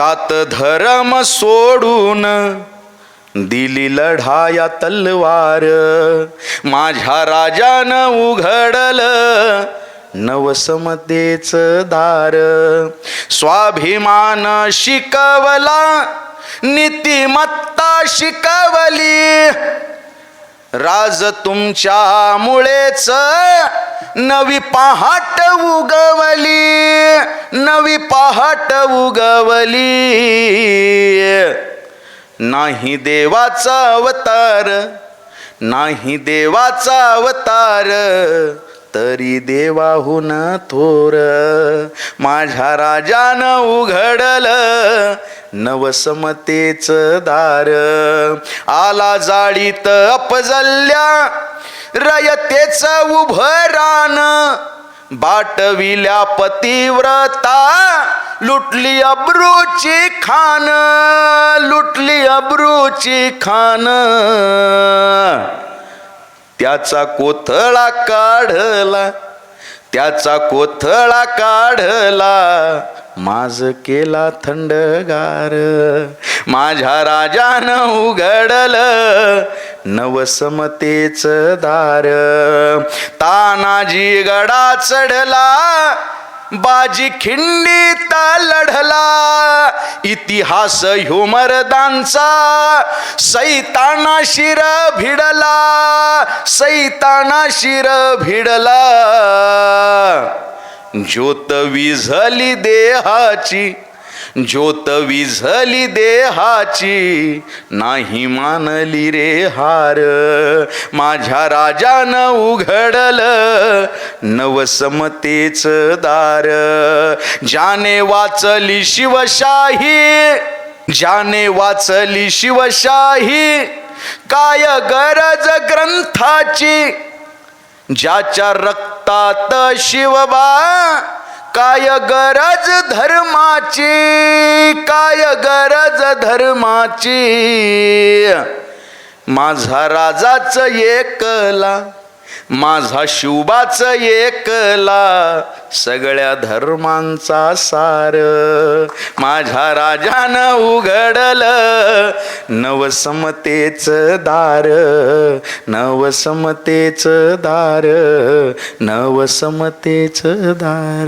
तात धर्म सोडून दिली लढाया तलवार. माझ्या राजानं उघडल नवसमतेच दार. स्वाभिमान शिकवला नीतिमत्ता शिकवली. राज तुमच्यामुळेच नवी पहाट उगवली नवी पहाट उगवली. नाही देवाचा अवतार नाही देवाचा अवतार तरी देवाहून थोर. माझ्या राजानं उघडल नवसमतेच दार. आला जाळीत अपजल्ल्या रयतेच उभं रान. बाटविल्या पतिव्रता लुटली अब्रूची खान लुटली अब्रूची खान. त्याचा कोथळा काढला त्याचा कोथळा काढला माझ केला थंडगार. माझ्या राजानं उघडलं नवसमतेच दार. तानाजी गडा चढला बाजी खिंडीता लढला. इतिहास ह्युमरदांचा सैताना शिर भिडला सैताना शिर भिडला. ज्योत विझली देहाची ज्योत विझली देहाची नाही मानली रे हार. माझ्या राजानं उघडल नवसमतेच दार. ज्याने वाचली शिवशाही ज्याने वाचली शिवशाही काय गरज ग्रंथाची? ज्याच्या रक्तात शिवबा काय गरज धर्माची? काय गरज धर्माची? माझा राजाच एकला माझा शिवबाच एकला सगळ्या धर्मांचा सार. माझ्या राजानं उघडल नवसमतेच दार. नवसमतेच दार. नवसमतेच दार.